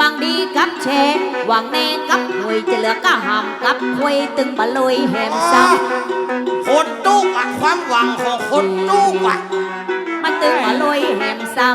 วางดีกับแชวางแน่กับหวยจะเหลือก็หำกับควยตึงบะลอยแหมซ้คนตุกอะความหวังของคนตุกอะำมันตึงบะลอยแหมซ้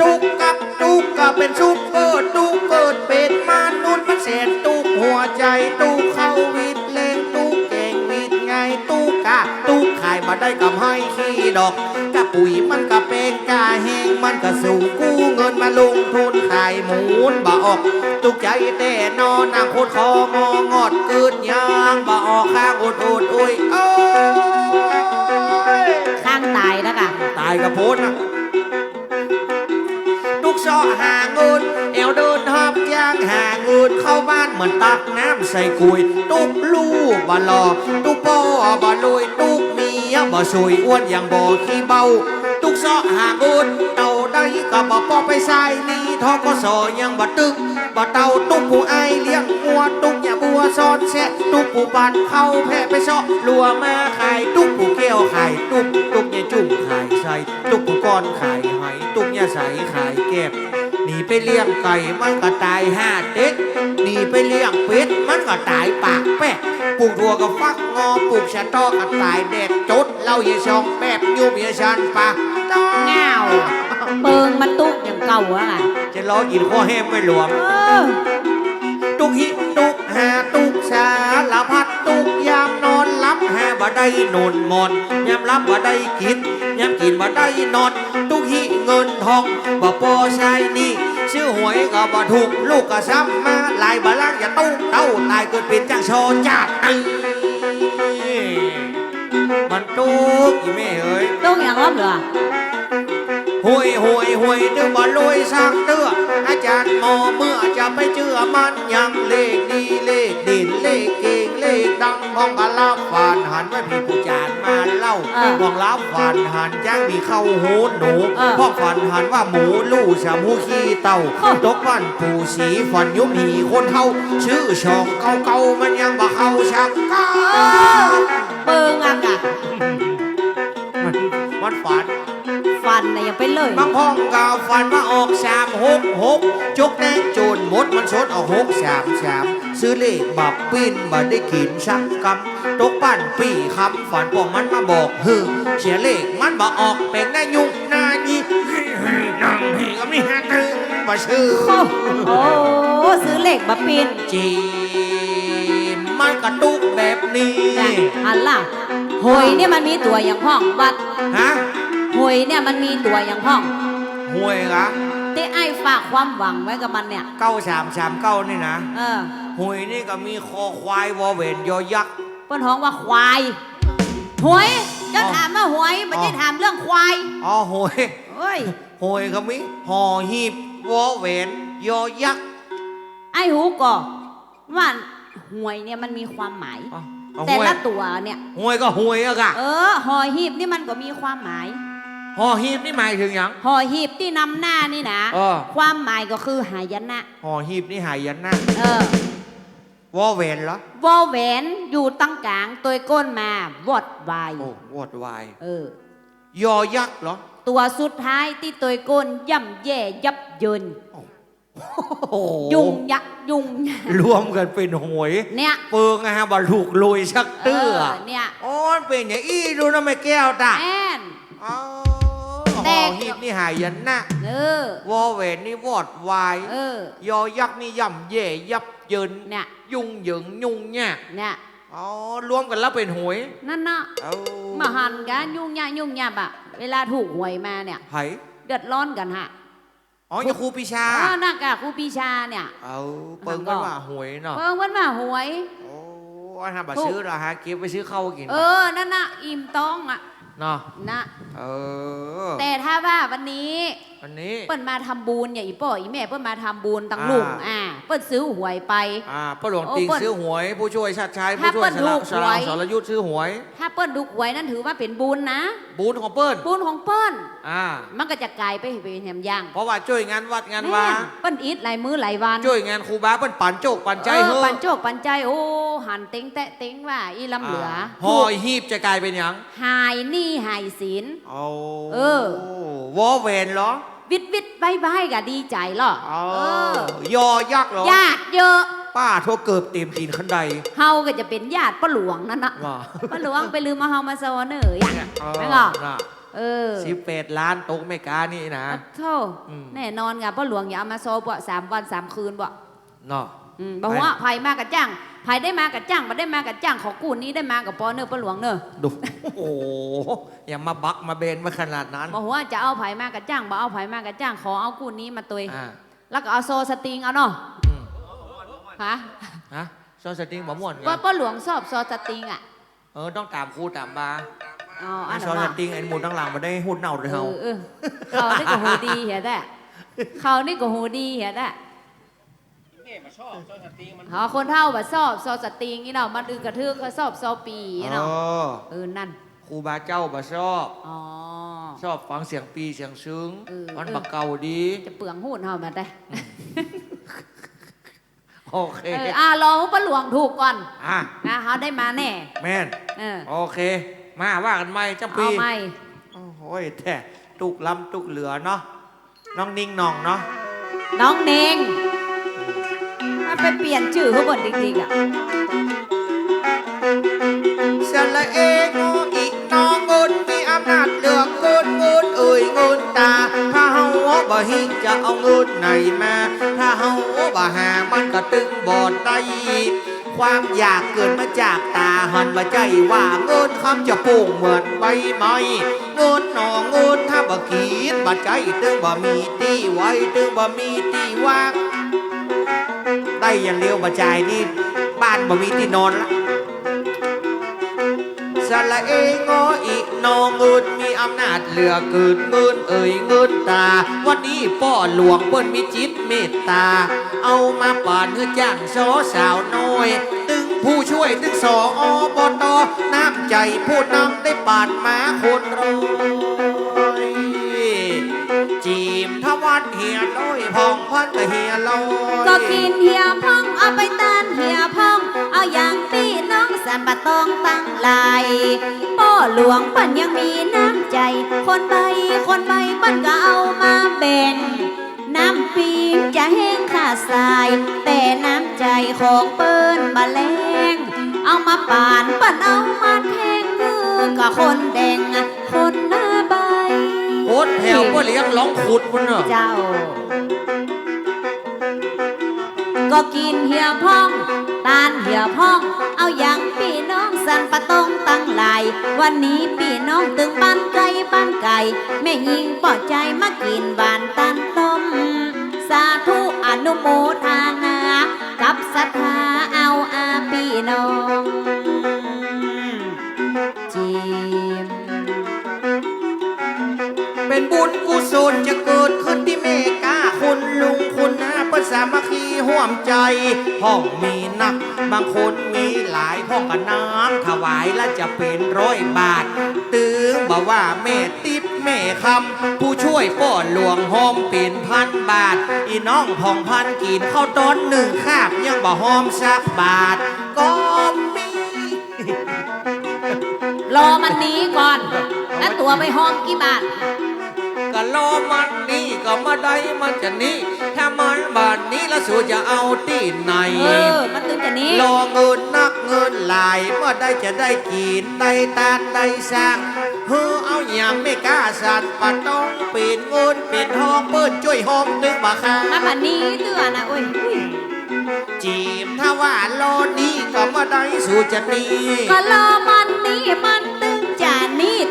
ตุกกับตุกก็เป็นซุปเปอร์ตุกเกิดเป็นมนุษย์มันเศษตุกหัวใจตุกเข้าวิดเลงตุกเก่งวิดไงตุกกะตุกขายมาได้กำให้ขี้ดอกกะปุ๋ยมันก็เป็นกาแห้งมันก็สู่กู้เงิ นมาลงทุนขายหมูนบ่ออกตุกใจแต่นอนนางโคตรคององอดเกินยางบ่ออกข้างอุดอุดอุ้ยโอ้ยำข้างตายแล้วกะตายกับโพสนะลูกซอหาเงินเอวเดินหอบยางหาเงินเข้าบ้านเหมือนตักน้ำใส่กุยตุกลูกบ่หลอตุกพ่อบ่ลุยตุกเมียบ่สวยอ้วนอย่างบ่ขี้เบาตุกซอหาเงินเต่า ได้ก็บ่ปอไปใส่นี่ทอกสอยังบ่ตึกบ่เต่าตุกผู้ไอเลี้ยงงัวตุกอย่าบัวซ้อนแซะตุกผู้ปันเข้าแพะไปซอลัวมาขายตุกผู้เกี้ยวขายตุกตุกอย่าจุ่มขายใส่ตุกผู้ก้อนขายหอยตุกอย่าใสขายแก็บหนีไปเลี้ยงไก่มันก็ตายห้าเต็กหนีไปเลี้ยงเป็ดมันก็ตายปากแปะปลูกถั่วก็ฟักงอปลูกชะตอก็ตายแดดจดเล่าอย่าช่องแป๊บยุบอย่าชันปากต้อเงา เปิงมันตุกอย่างเก่าอะค่ะจะล้อกินข้อแห้งไม่หลวมเออตุกหิตุกหาตุกสารพัดตุกยามนอนหลับหาบ่ได้นอนมอนยามรับบ่ได้กินยามกินบ่ได้นอน ตุกหิเงินทองบ่พอใช้หนี่ซื้อหวยก็บ่ถูกลูกก็ซ้ำมาหลายบ่ลักอย่าตุ้เต้าตายเกิดเป็นจังโชจาดไอ้มันตุกอีแม่เอ้ยตุกอย่างรอบเหรอ ห่วยห่วยห่วยดื้อบ่รวยสักเตื้ออาจารย์หมอเมื่อจะไปเชื่อมันยังเลขดีเลขเด่นเลขเก่งเลขดังห้องกะลาบฟานหันไว้พี่ผู้จานมาเล่าห้องลับฟานหันจ้างมีเข้าหูหนูพ่อฝันหันว่าหมูลู่ชามูขี้เต่าตกวันปูสีฝันยุบหีคนเท่าชื่อช่องเก่าเก่าๆมันยังบ่เข้าชักก้าเปิงอะกะ มันมันฝัน ฟันน่ะยังเป็นเลยบางห้องก็ฝันว่าออกสามหกหกจกแดงโจนมดมันชดออกหกสามสามซื้อเลขบับปิ้นบัได้กินชักกำตกปั้นปีคำฝันพวกมันมาบอกฮึเสียเลขมันบ่ออกเป็นหน้ายุ่งนายีนั่งพี่ก็ไม่หาตึงบ่ชื่อโอ้ซื้อเหล็กมาปินจีมันกระตุกแบบนี้อันล่ะหวยเนี่ยมันมีตัวอย่างห้องวัดฮะ หวยเนี่ยมันมีตัวอย่างห้องห่วยเหรอที่ไอ้ฝากความหวังไว้กับมันเนี่ย เก้าสามสามเก้านี่นะเออหวยนี่ก็มีคอควายวอเวนยอยักษ์ เปิ้นฮ้องว่าควายหวยจะอ๋อถามว่าหวยไม่ใช่อ๋อถามเรื่องควายอ๋อหวยเอ้ยหวยก็มีห่อหีบวอเวนยอยักษ์ไอ้หูก่อว่าหวยเนี่ยมันมีความหมาย อ๋อเอาแต่หวยละตัวเนี่ย หวยก็หวยอะกะเออหอหีบนี่มันก็มีความหมาย ห่อหีบนี่หมายถึงหยังหอหีบที่นำหน้านี่นะ เออ ความหมายก็คือหายนะห่อหีบนี่หายยันนะเออวอเวนเหรอวอแหวนอยู่ตั้งกลางตัวก้นมาวอดวายโอ้วอดวายเออ ยอยักษ์เหรอตัวสุดท้ายที่ตัวก้นย่ำแย่ยับเยิน โอ้โหยุงยักษ์ยุงรวมกันเป็นหวยเนี่ยเปิงอะฮะบรรลุลอยชักเอเตื้ออเนี่ยอ๋อมันเป็นอย่างอี้ดูนะไม่แก้วตาแอน อ๋อแต่ ห่อหีบนี่หายยันนะเออวอเวนนี่วอดวายเออยอยักษ์นี่ย่ำเย่ยับเยินเนี่ยยุ่งเหยิงยุ่งเนี่ยเนี่ยอ๋อรวมกันแล้วเป็นหวย นั่นเนาะเอามาหันกันยุ่งยากยุ่งยากอะเวลาถูกหวยมาเนี่ยไผ่เดือดร้อนกันฮะอ๋ออย่าครูปีชาอ๋อหน้ากากครูปีชาเนี่ยเอาเปิงกันว่าหวยเนาะเพิ่งวันมาหวยโอ้อาหารบัซื้อเหรอฮะเก็บไปซื้อข้าวกิน เออ นั่นน่ะอิ่มต้องอะ เนาะนะ เออ แต่ถ้าว่าวันนี้วันนี้ เปิ้นมาทำบุญอย่าอีป่ออีแม่เปิ้นมาทำบุญตังลุงอ่า อ่าเปิ้นซื้อหวยไป อ่าป้าหลวงโอ้ติงเปิ้ลซื้อหวย ผู้ช่วยชาติชายถ้าผู้ช่วยเปิ้ลสถูลักสลัหวยสรยุทธ์ซื้อหวย ถ้าเปิ้นดูหวยนั่นถือว่าเป็นบุญนะบุญของเปิ้ลบุญของเปิ้นอ่า มันก็จะกลายไปเป็นแหมย่างเพราะว่าช่วยงานวัดงานวาแม่เปิ้นอิดหลายมื้อหลายวันช่วยงานครูบาเปิ้ลปั่นโจกปั่นใจเออเฮ้อปันโจกปันใจโอ้หันเต็งแตะเต็งว่าอีลำเหลือหอยหีบจะกลายเป็นหยังหายหนี่หายศีลเอาเออ วอแหวนเหรอ ววิดวิดใบใบก็ดีใจหรออ๋อเออยอยักษ์เหรอญาติเยอะ ป้าโทรเกิบเต็มตีนขันใดเฮาก็จะเป็นญาติป้าหลวงนั่นนะเหรอป้าหลวงไปลืมมาเฮามาโซเนอร์อย่างไม่งอน่ะเออสิบแปดล้านตกไม่กานี่นะอะโธ่อืมแน่นอนไงป้าหลวงอย่าเอามาโซบ่สามวันสามคืนบ่เนาะอืมบอกว่าไผ่มากับจ้าง ไผ่ได้มากับจ้างมาได้มากับจ้างของกูนี้ได้มากับปอเนอร์ป้าหลวงเนอะดูโอ้โหอย่ามาบักมาเบนมาขนาดนั้นบอกว่าจะเอาไผ่มากับจ้างบ่เอาไผ่มากับจ้างขอเอากูนี้มาตุยอ่าแล้วก็เอาโซสติงเอาเนาะอืมฮะฮะซอสติงหมอม่วนไงป้าป้าหลวงชอบโซสติงอะเออต้องตามครูตามบาอ๋ออันซอนั้นสว่าติงไอ้หมูตั้งหลังมาได้หุ่นเน่าเลยเอเฮาอเออเขานี่ก็หูดีเหี้ยแต่เขานี่ก็หูดีเหี้ยแต่ เขาคนเท่าแบบชอบโซสติงนี่เนาะมันอื่นกระทือเขาชอบโซปีเอเนาะอเออนั่นครูบาเจ้าบ่ชอบอ๋อชอบฟังเสียงปีเสียงซึ้งเออมันเออบักเก่าดี จะเปลืองหูดเฮามาได้โอเคเอออ่ารอให้ป้าหลวงถูกก่อนอะนะเขาได้มาแน่ แม่นเออโอเค มาว่ากันไหมจำปีเอาไหมโอ้โหแท้ตุกลำตุกเหลือเนาะน้องนิ่งหน่องเนาะน้องเนงมา ไปเปลี่ยนชื่อเขาบนจริงๆอะสละเองโออีน้องเงินมีอำนาจเลือกเงินเงินเอ่ยเงินตา ถ้าเฮาบ่หิจะเอาเงินไหนมา ถ้าเฮาบ่หามันก็ตึงบอดได้ความอยากเกิดมาจากตาหันมาใจว่าเงินคำจะโป่งเหมือนใบไม้เงินหนอเงินถ้าบ่คิดบ่ใจตึงบ่มีตีไว้ตึงบ่มีตีว่าง ได้อย่างเดียวบ่จ่ายนี่บ้านบ่มีที่นอนละสละเองออีนองเงินมีอำนาจเหลือเกินเงินเอ่ยเงินตา วันนี้ป้อหลวงเปิ้นมีจิตเมตตา เอามาป่านเฮือจ้างโซสาวน้อย ตึงผู้ช่วยตึงสออบตน้ำใจผู้นำได้ป่านมาคนรอยจีมทวัดเฮียน้อยพอง พันกับเฮียลอยก็กินเหี่ยพ่องเอาไปตานเหี่ยพ่อง เอาอย่างพี่น้องสันปะตองตั้งลายป้อหลวงปันยังมีน้ำใจ คนใบคนใบปันก็เอามาแบ่งน้ำปิงจะแห้งขาดสาย แต่น้ำใจของเปิ้นบะแลงเอามาป่านปันเอามาแทงเงือกับคนแดงคนหน้าใบโคตรแถวก็เลี้ยงร้องขุดมันเนอะเจ้า ก็กินเหี่ยพองตานเหี่ยพอง เอาอย่างพี่น้องสันปะตองตั้งหลาย วันนี้พี่น้องตึงบ้านไก่บ้านไก่แม่ยิงปอดใจมากินหวานตันต้ม สาธุอนุโมทนา กับศรัทธาเอาอาพี่น้องจิมเป็นบุญกุศลจะเกิดขึ้นที่เมก สามัคคีห่วมใจ ห้องมีนัก บางคนมีหลายห้องกับน้ำถวายและจะเป็นร้อยบาท ตึงบอกว่าแม่ติบแม่คำผู้ช่วยป้อนหลวงห้อมเป็นพันบาท อีน้องพองพันกินข้าวต้นหนึ่งคาบยังบ่หอมสักบาท ก็มีรอมันหนี้ก่อน แล้วตัวไปห้องกี่บาท ก็รอมันนี่ก็มาได้มันจะนี่ ถ้ามันบาทนี้แล้วสูจะเอาที่ไหน เออ มันตื่นแต่นี้ รอเงินนักเงินหลายเมื่อได้จะได้กินได้ตานได้สร้างเฮ้อเอาอย่างไม่กล้าสัตว์ปะต้องปิดเงินปิดห้องเปิดช่วยห้องตึงบาคามาบันนี้เตือนะโอ้ยอุ้ยจีมถ้าว่ารอนี้ก็มาได้สู่จะนี่ก็รอมันนี้มันตึงจานนี้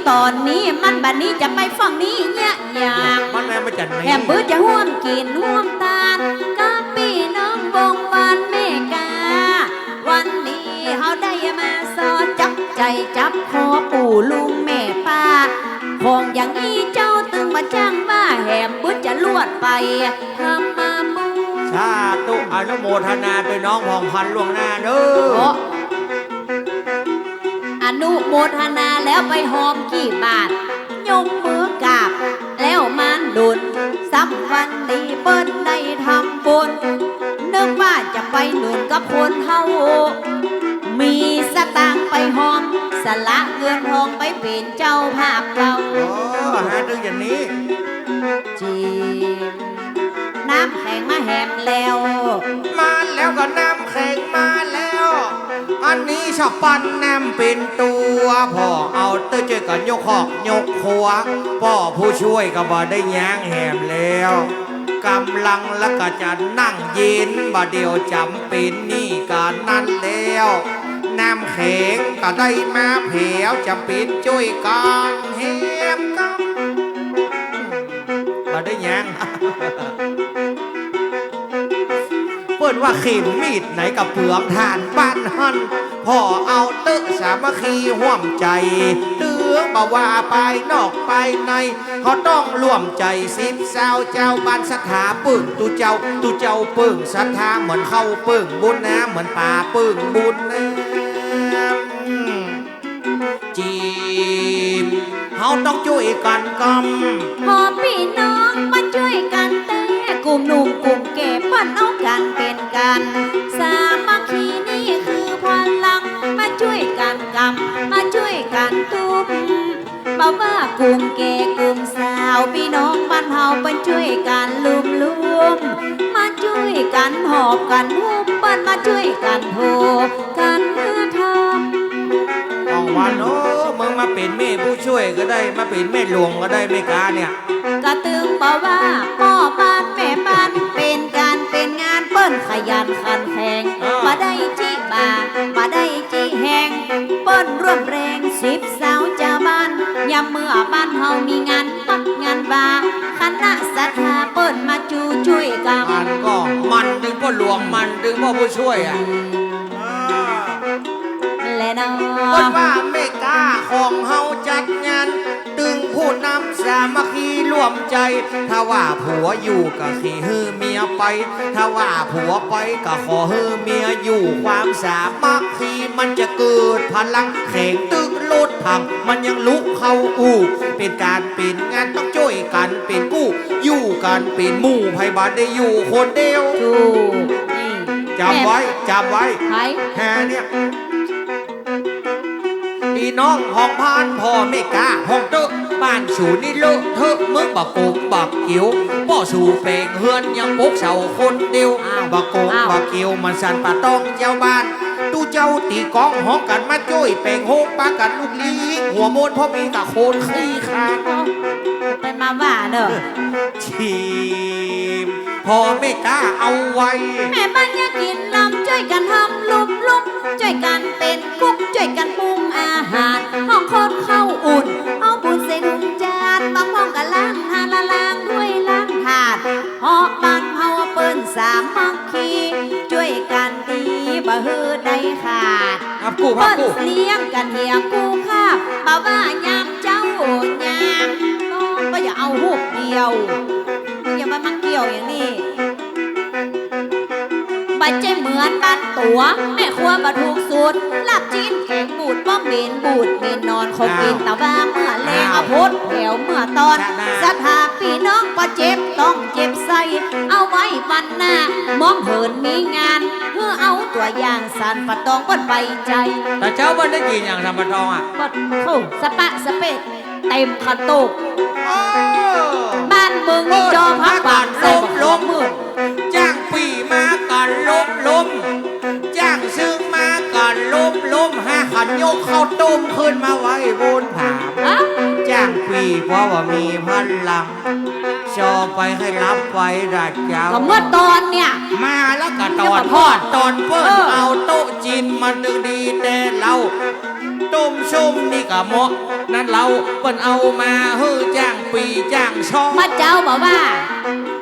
ตอนนี้มันบันนี้จะไปฝั่งนี้เนี่ยอย่างมันแม่มาจากไหนแถมปื้อจะห่วมกินห่วมตาลกับพี่น้องวงวันเมกา วันนี้เขาได้มาสอนจับใจจับคอปู่ลุงแม่ป้าของอย่างนี้เจ้าตึงมาจ้างว่าแหมปื้อจะลวดไปทำมามูชาตุอนุโมทนาโดยน้องพองพันล่วงหน้าเด้โอ้ออ นุโมทนาแล้วไปหอมกี่บาท ยกมือกราบ แล้วมันดุนสัมวันนี้เปิ้นได้ทำบุญนึกว่าจะไปหนุนกับคนเฮามีสตางค์ไปหอม สละเงินทองไปเป็นเจ้าภาพเราโอ้หาตึงอย่างนี้จีบน้ำแข็งมาแหมแล้ว มาแล้วก็น้ำแข็งมาแล้ว อันนี้ชอบปั้นน้ำเป็นตัวพ่อเอาเต้ยเจอกันยกหอกยกหัวพ่อผู้ช่วยก็บ่ได้แย้งแหมแล้วกำลังแล้วก็จะนั่งย็นบ่เดียวจำเป็นนี่การนั่นแล้วน้ำแข็งก็ได้มาแผวจำเป็นช่วยกันแหมกันบ่ได้แย้ง ว่าข็มมีดไหนกับเปลืองทานบ้านหันพ่อเอาตึกสามัคคีห่วมใจเตืองบ่ว่าไปนอกไปในเขาต้องร่วมใจสิบเศร้าเจ้าบ้านสถาปึ่งตูเจ้าตูเจ้าปึ่งศรัทธาเหมือนเข้าปึ่งบุญน้ำเหมือนป่าปึ่งบุญน้ำจีมเขาต้องช่วยกันกำพอพี่น้องมาช่วยกันแต่กลุ่มหนุ่มกลุ่มเก็บปั้นเอากันเป็น กัน สามัคคีนี่คือพลัง มาช่วยกันกำมาช่วยกันตุ้มบ่ว่ากลุ่มเก่กลุ่มสาวพี่น้องบ้านเฮาเป็นช่วยกันลุมลุมมาช่วยกันหอบกันหุบปั้นมาช่วยกันโหกันทำออกวันโอ้มึงมาเป็นแม่ผู้ช่วยก็ได้มาเป็นแม่หลวงก็ได้ไม่กาเนี่ยก็ตึงบอกว่า เปิ้นร่วมแรงสิบสาวเจ้าบ้านยามเมื่อบ้านเฮามีงานปักงานบาคณะศรัทธาเปิ้นมาจูช่วยกันมันก็มันดึงพ่อหลวงมันดึงพ่อผู้ช่วยอะและเนาคนะว่าไม่กล้าของเฮาจัดงานตึง ผู้นำสามัคคีร่วมใจ ถ้าว่าผัวอยู่ก็ขี่ฮือเมียไป ถ้าว่าผัวไปก็ขอฮือเมียอยู่ความสามัคคีมันจะเกิดพลังแข็งตึกลดพังมันยังลุกเข้าอู่เป็นการเป็นงานต้องช่วยกันเป็นกู้ อยู่กันเป็นหมู่ไพบานได้อยู่คนเดียวถูกนี่จำไว้จำไว้ไผแฮเนี่ยพี่น้องห้องพานพ่อไม่กล้าห้องเตอะ บ้านสูนี่เลอะเทอะมึงบักโกงบักเกียวพ่อสู่เปลงเฮือนยังปกเสาคนเดียวบักโกงบักเกียวมันสันปะต้องเจ้าบ้านตู้เจ้าตีกองห้องกันมาจ้อยเปลงโฮกปากันลูกลีหัวโมนพ่อมีตะโคนขี้คานเป็นมาว่าเด้อชีมพ่อไม่กล้าเอาไว้ แม่บ้านอยากกินลำช่วยกันทำลุมลุมช่วยกันเป็นกุ๊กช่วยกันปรุงอาหาร ห้องคนเข้าอุ่น เอาบุญใส่ถุงจาน บางห้องก็ล้างทานละล้างด้วยล้างถาดหอบบ้านเฮาเปิ้นสามัคคีช่วยกันดีบ่ฮือได้ขาดครับกูพัเปิ้กนกูเลี้ยงกันเฮียกูคาบบ่ว่ายามเจ้ายามต้องก็อย่าเอาหูกเดียวอย่ามามักเกี่ยวอย่างนี้บัดใจเหมือนบ้านตัวแม่ครัวมาถูกสูตรลาบจี นแกงบูดป้อมเมนบูดเมนนอนคงกินแต่ว่าเมื่อแรงเอาพุดแถวเมื่อตอนสถาพี่น้องพอเจ็บต้องเจ็บใส่เอาไว้วันหน้ามองเหินมีงาน เพื่อเอาตัวอย่างสารปะตองเปิ้นไปใจ แต่เจ้าวันได้กินอย่างธรรมดองอะเปิ้นเข้าสปะสเปะเต็มขันโตกโอ้บ้านเมืองนี่จอพักบานใส่บักลมมืด มล้มห้าขันยกเข้าวต้มขึ้นมาไว้บนผาฮะจ้างปีเพราะว่ามีพลังชอไปให้รับไว้รัดยาวก็เมื่อตอนเนี่ย มาแล้วก็ตอนทอดตอนเปิ้ลเออเอาโต๊ะจีนมันดึงดีแต่เราต้มชุมนี่ก็เหมาะนั่นเราเปิ้นเอามาเฮ้อจ้างปีจ้างช่องพระเจ้าบอกว่า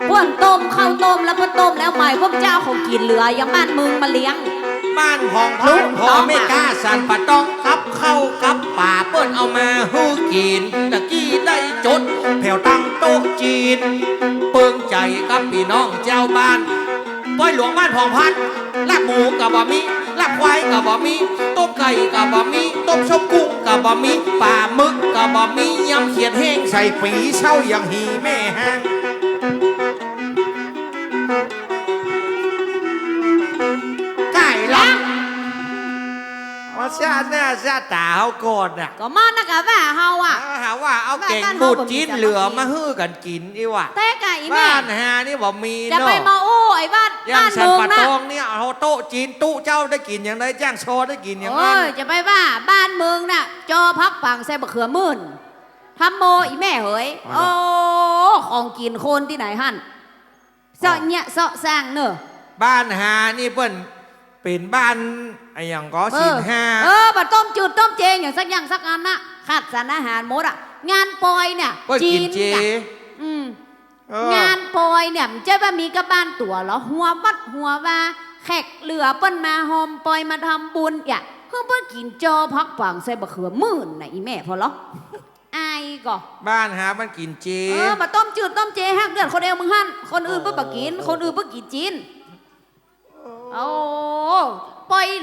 พวกต้มข้าวต้มแล้วพอต้มแล้วใหม่พวกเจ้าเขากินเหลืออย่างบ้านมึงมาเลี้ยง บ้านของพันลูกพ่อต้องไม่อะกล้าสั่นปะต้องกับเข้ากับป่าเปิ้นเอามาฮื้อกินตะกี้ได้จดแผ่วตั้งโต๊ะจีน เปิงใจกับพี่น้องเจ้าบ้านป้อยหลวงบ้านพองพันลาบหมูกับบะมีลาบควายกับบะมีต้มไก่กับบะมีต้มชมกุ้งกับบะมีป่าหมึกกับบะมียำเขียดแห้งใส่ปีเช่าอย่างหีแม่ห้าง ไก่ละว่าใช่หน้าซาตาเขาก่อนน่ะก็มานะกะว่าเฮาอะเอาหาว่าเอาเก่งบ้านบูดเฮาบ่มีจีนแต่เหลือบ่มีมาฮื้อกันกินอีว่ะแต่กะอีแม่บ้านหานี่บอกมีจะเนาะไปมาโอ้ไอ้บ้านย่าบ้างนสันเมืองปะนะตองเนี่ยเอาโต๊ะจีนตู้เจ้าได้กินอย่างไรจ้างโชอได้กินอย่างโอ้นั้นยจะไปว่าบ้านเมืองน่ะจอพักปังใส่บะเขือมื่นทำโมอีแม่เหยโอ้ของกินคนที่ไหนหั่นเสาะเนี่ยเสาะสร้างเนอะบ้านหานี่เปิ้น เป็นบ้านไอ้หยังก็สินห้าเออบัดต้มจืดต้มเจงอย่างสักอย่างสักอันนะขาดสารอาหารหมดอะ งานปอยเนี่ยเปิ้นกินเจกะอืมเอองานปอยเนี่ยมันจะว่ามีกับบ้านตัวเหรอหัววัดหัวว่าแขกเหลือเปิ้นมาหอมปอยมาทำบุญอย่าเพื่อเปิ้นกินจอพักปังใส่บะเขือมื่นน่ะอีแม่พอเหรออายก็บ้านหามันกินเจเออมาต้มจืดต้มเจฮักเดือดคนเดียวมึงหั่นคนอื่นเพิ่นบ่กิน คนอื่นเพิ่นกินจีน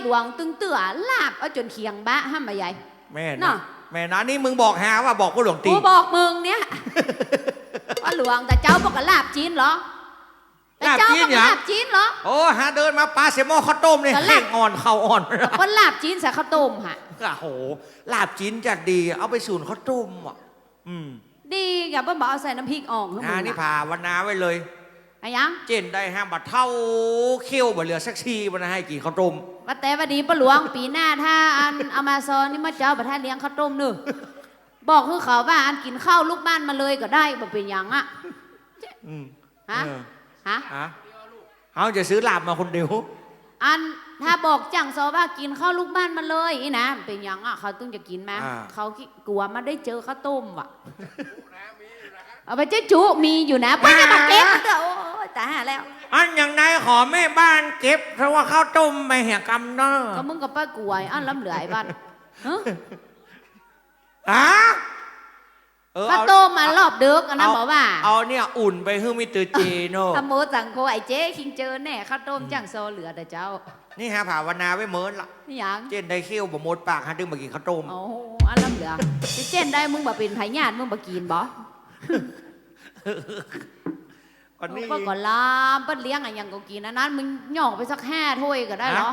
หลวงตึงเตื่อลาบเอาจนเคียงบะห้ามมาใหญ่แม่น่ะนะแม่นะนี่มึงบอกหาว่าบอกผู้หลวงตีกูบอกมึงเนี่ยว่าหลวงแต่เจ้าบอกกับลาบจีนเหรอแต่เจ้าบอกกับลาบจีนเหรอโอ้หาเดินมาปลาเซลมอนข้าวต้มเนี่ยก็ลาบแห้งอ่อนเข่าอ่อนคนลาบจีนใส่ข้าวต้มฮะโอ้โหลาบจีนจัดดี เอาไปสูนข้าวต้มอะอืมดีอย่าเพิ่งบอกเอาใส่น้ำพริกอ่องให้มึอ่างนี่อะพาวันนาไว้เลย ไอ้ยังเจนได้ห้ามบัดเท่าเขี้ยวบ่เหลือสักทีมันให้กินข้าวต้มว่าแต่ว่าดีปะหลวงปีหน้าถ้าอันอเมาซอนนี่มาเจ้าประทานเลี้ยงข้าวต้มเนอะบอกคือเขาว่าอันกินข้าวลูกบ้านมาเลยก็ได้บ่เป็นหยังอะอืมฮะเออฮะฮะเขาจะซื้อลาบมาคนเดียวอันถ้าบอกจังซอว่ากินข้าวลูกบ้านมาเลยอีนะเป็นหยังอะเขาต้องจะกินไหมอ่าเขากลัวมาได้เจอข้าวต้มว่ะเอาไปเจ๊จุมีอยู่นะป้ามาเก็บเถอะโอ้ย ตายหาแล้ว อันอย่างนายขอแม่บ้านเก็บเพราะว่าข้าวต้มไม่แหกกำเนาะก็มึงกับป้ากลัวอันล้ำเหลือไอ้บ้านฮะฮะเออข้าวเอาต้มมารอบดึกอันนั้นบอกว่า เอาเนี่ยอุ่นไปให้มิสเตอร์เจโน่ทำโมสังโคไอ้เจ๊คิงเจอแน่ข้าวต้มจังโซเหลือแต่เจ้า นี่ฮะผ่าวนาไว้เมินละนี่หยังเจนได้เขี้ยวบ่หมดปากฮะดึงมากินข้าวต้มโอ้โหอันล้ำเหลือที่เจนได้มึงบ่เป็นไผญาติมึงบ่กินบ่ วันนี้เปิ้นก็ลามเปิ้นเลี้ยงอะไรยังก็กินอันนั้นมึงหย่องไปสักห้าถ้วยก็ได้เหรอ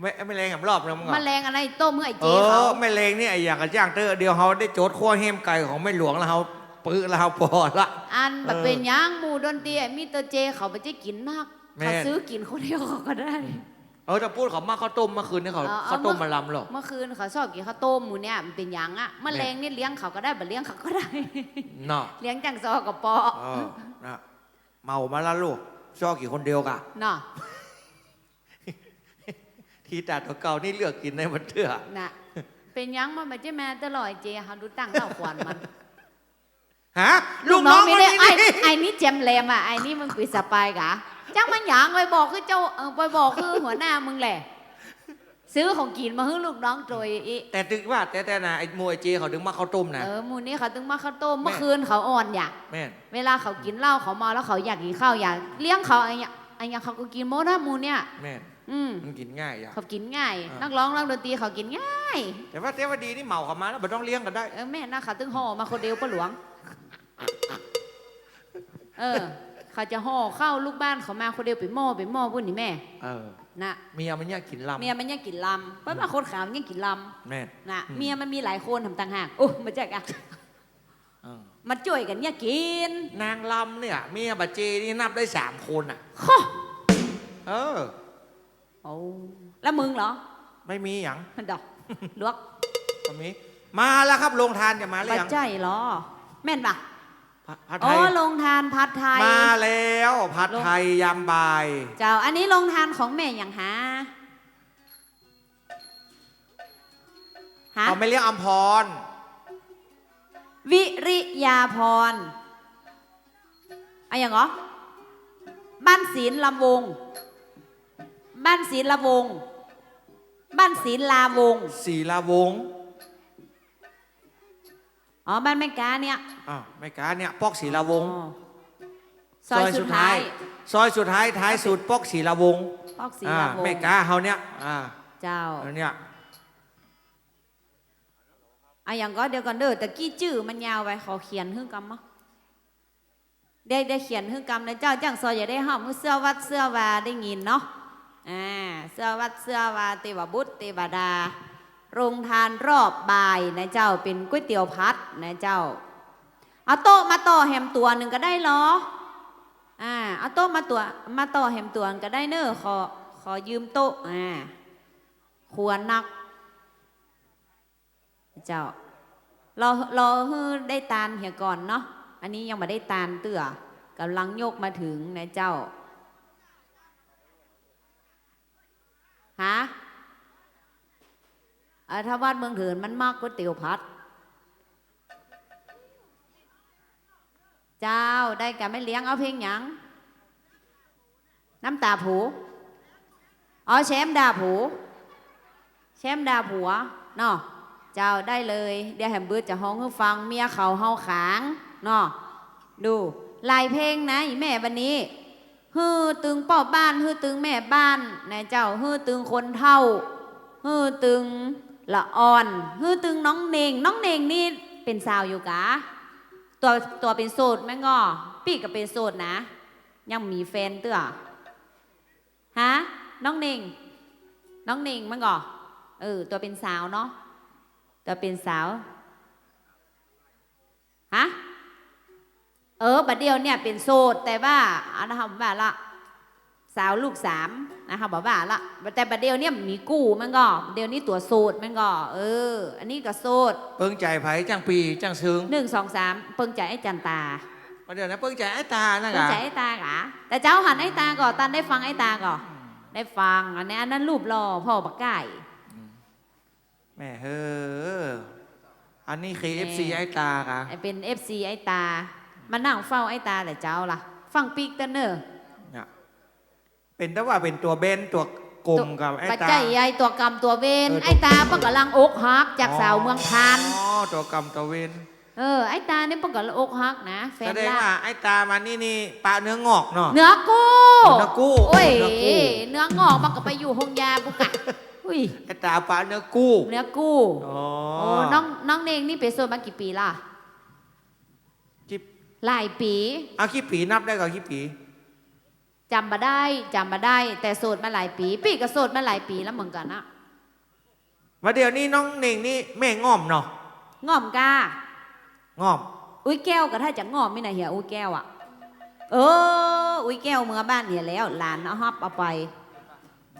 ไม่ไม่แรงแหมรอบนึงมึงแมอะลงอะไรต้มเมื่อไอ้เอเจ๊เขาอไม่แรงนี่ไอ้อย่างกับจ้างเตอร์เดียวเขาได้โจทย์ขั้วเฮมไก่ของแม่หลวงแล้วเขาปื้อแล้วเขาพอละอันแบบเออเป็นหยังหมูดนตรีมีแตัวเจเขาไปเจ๊กินนักแม่เขาซื้อกินคนเดียวเขาก็ได้ เออจะพูดเขามาข้าวต้มเมื่อคืนนี่เขาเอาเอาข้าวต้มเมื่มาอลำหรอเมื่อคืนเขาชอบกินข้าวต้มหมูเนี่ยมันเป็นหยังอะแมลงนี่เลี้ยงเขาก็ได้แบบเลี้ยงเขาก็ได้ เนาะเลี้ยงจังซอกับปอเออนะเมามาแล้วลูกชอบกี่คนเดียวกะเนาะทีแต่ตัวเก่านี่เลือกกินในมันเถื่อน่ะเป็นหยังมันไม่ใช่แม่ตลอดไอ้เจเขาดูตั้งเท่าควันมันฮะลูกน้องไม่คนได้นี้ไอ้นี่ไอ้นี่เจมแรมอะไอ้นี่มึงปิดสปายกะ จังมันหยังไปบอกคือเจ้าเออไปบอกคือหัวหน้ามึงแหละ ซื้อของกินมาให้ลูกน้องโจยอีแต่ถึงว่าแต่แต่นะไอ้มวยเจเขาดึงมาข้าวต้มนะเออหมูนี้เขาตึงมาข้าวต้มแม่เมื่อคืนเขาอ่อนอยากแม่นเวลาเขากินเหล้าเขาเมาแล้วเขาอยากกินข้าวอยากเลี้ยงเขาไอ้เนี่ยไอ้เนี่ยเขาก็กินหมดนะหมูเนี่ยแม่นอืมมันกินง่ายอย่างเขากินง่ายอ่านันักร้องนักดนตรีเขากินง่าย แต่ว่าเทวดีนี่เมาเขามาแล้วไม่ต้องเลี้ยงกันได้เออแม่น่าเขาตึงห่อมาคนเดียวปะหลวง เออ เขาจะห่อข้าวลูกบ้านเขามาคนเดียวไปหม้อไปหม้อพุ่นนี่แม่ เออ นะเมียมันเนี่ยกินลำ เมียมันยังกินลำเพราะว่าคนขาวมันยังกินลแม่นำนะอืมเมียมันมีหลายคนทำต่างหากโอ้มาจากอะเออมาจ่วยกันเนี่ยกินนางลำเนี่ยเมียบัจเจนี่นับได้สามคนอะ ข้อเออ โอ้แล้วมึงเหรอไม่มีอย่างดอกลวกตรงนี้มาแล้วครับโรงทานจะมาหรือปัจยังจัยเหรอ แม่นปะ ผัดผัดอ๋ไทอยลงทานพัดไทย มาแล้วผัดไทยยามบ่าย เจ้าอันนี้ลงทานของแม่อย่างหาหาเอาไม่เรียกอัมพร วิริยาพรอะอย่างเหรอ บ้านศีลลำวง บ้านศีลละวง บ้านศีลลาวง ศีลาวงศ์ อ๋อบ้านแม่กาเนี่ยอ้าวไม่กาเนี่ยปอกศีลาวงศ์อ๋อซอยสุดท้าย ซอยสุดท้ายท้ายสุดปอกศีลาวงศ์พอกศีอ่าลาวงไม่กาเฮาเนี่ยอ่าเจ้าอันเนี่ยอะอย่างก็เดี๋ยวก่อนเด้อแต่กี้จื้อมันยาวไปขอเขียนหึ่งกำมะได้ได้เขียนหึ่งกำนะเจ้าจังซอยอย่าได้ห้อมมือเสื้อวัดเสื้อวาได้ยินเนาะอ่าเสื้อวัดเสื้อวาเทวบุตรเทวดา โรงทานรอบบ่ายนะเจ้าเป็นก๋วยเตี๋ยวพัดนะเจ้า เอาโต๊ะมาต่อแฮมตัวหนึ่งก็ได้เหรออ่าเอาโต๊ะมาตัวมาต่อแฮมตัวก็ได้เนอะขอขอยืมโต๊ะอ่าควรนัก เจ้ารอรอให้ได้ตานเหียก่อนเนาะอันนี้ยังไม่ได้ตานเตื่อกำลังโยกมาถึงนะเจ้าฮะ ถ้าวัดเมืองเถินมันมากก๋วยเตี๋ยวพัด เจ้าได้กันไม่เลี้ยงเอาเพลงหยัง น้ำตาผูอ๋อแชมดาผูแชมดาผัวเนาะเจ้าได้เลย เดี๋ยวแฮมเบิร์ดจะห้องให้ฟังเมียเขาเฮาขางเนาะดูลายเพลงนะอีแม่วันนี้ฮือตึงป่อบ้านฮือตึงแม่บ้านนะเจ้าฮือตึงคนเท่าฮือตึง ละอ่อนฮือตึงน้องเนงน้องเนงนี่เป็นสาวอยู่กะตัวตัวเป็นโสดแม่งอปีกก็เป็นโสดนะ ยังมีแฟนเตื้อฮะน้องเนงน้องเนงแม่งอเออตัวเป็นสาวเนาะตัวเป็นสาวฮะเออบัดเดียวเนี่ยเป็นโสดแต่ว่าอันนะครับว่าละ สาวลูกสามนะคะบอกว่าละแต่บัดเดียวเนี่ยมีกู้แมันก็ เดียวนี้ตัวโสดแมันก็ เออ อันนี้ก็โสดเปิ้งใจไผจังปีจังซึ้งหนึ่งสองสามเปิงใจไอ้จันตามาเดี๋ยวนะเปิ้งใจไอ้ตานะเปิงกะใจไอ้ตากะแต่เจ้าหันไอ้ตาก่อนตันได้ฟังไอ้ตาก่อนได้ฟังอันนี้อันนั้นรูปรอพ่อบักไก่แม่เฮ้ออันนี้คือแม่ FC ไอ้ตากะไอ้เป็นเอฟซีไอ้ตามานั่งเฝ้าไอ้ตาแต่เจ้าล่ะ ฟังปีกเตนเนอร์เนี่ย เป็นแต่ว่าเป็นตัวเบนตัวกลมกับไอ้ปัจตาจัยใหญ่ตัวกรรมตัวเวนเออตัวไอ้ตาเพิ่งกำลังอกหักจากสาวเมืองพานอ๋อตัวกรรมตัวเวนเออไอ้ตานี่เพิ่งกำลังอกหักนะแฟแสนดงล่าว่าไอ้ตามานี่นี่ปลาเนื้องอกเนาะ เนื้อกู้เนื้อกู้โอ้ยเนื้อกู้ เนื้องอกมันก็ไปอยู่ห้องยาบุกะอุ้ยไอ้ตาปลาเนื้อกู้เนื้อกู้อ๋อโอ้น้องน้องเนงนี่เป็นโสดมากี่ปีล่ะจิบหลายปี เอาขี้ปีนับได้กับขี้ปี จำมาได้จำมาได้ แต่โสดมาหลายปี ปีก็โสดมาหลายปีแล้วเหมือนกันนะมาเดี๋ยวนี้น้องเน่งนี่แม่ง่อมเนาะง่อมกาง่อม อุ้ยแก้วก็ถ้าจะง่อมไม่น่ะเหียอุ้ยแก้วอะเอออุ้ยแก้วเมื่อบ้านเนี่ยแล้วหลานเอาฮับเอาไป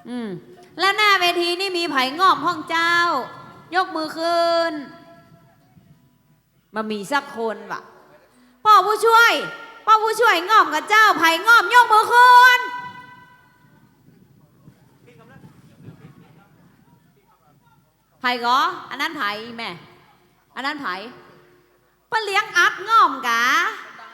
อืมแล้วหน้าเวทีนี่มีไผ่ง่อมห้องเจ้า ยกมือขึ้นมามีสักคนวะพ่อผู้ช่วย พ่อผู้ช่วยง่อมกับเจ้าไผ่ง่อมยกมือคืนไผ่กออันนั้นไผ่แม่ อันนั้นไผ่ป้าเลี้ยงอัดง่อมกะ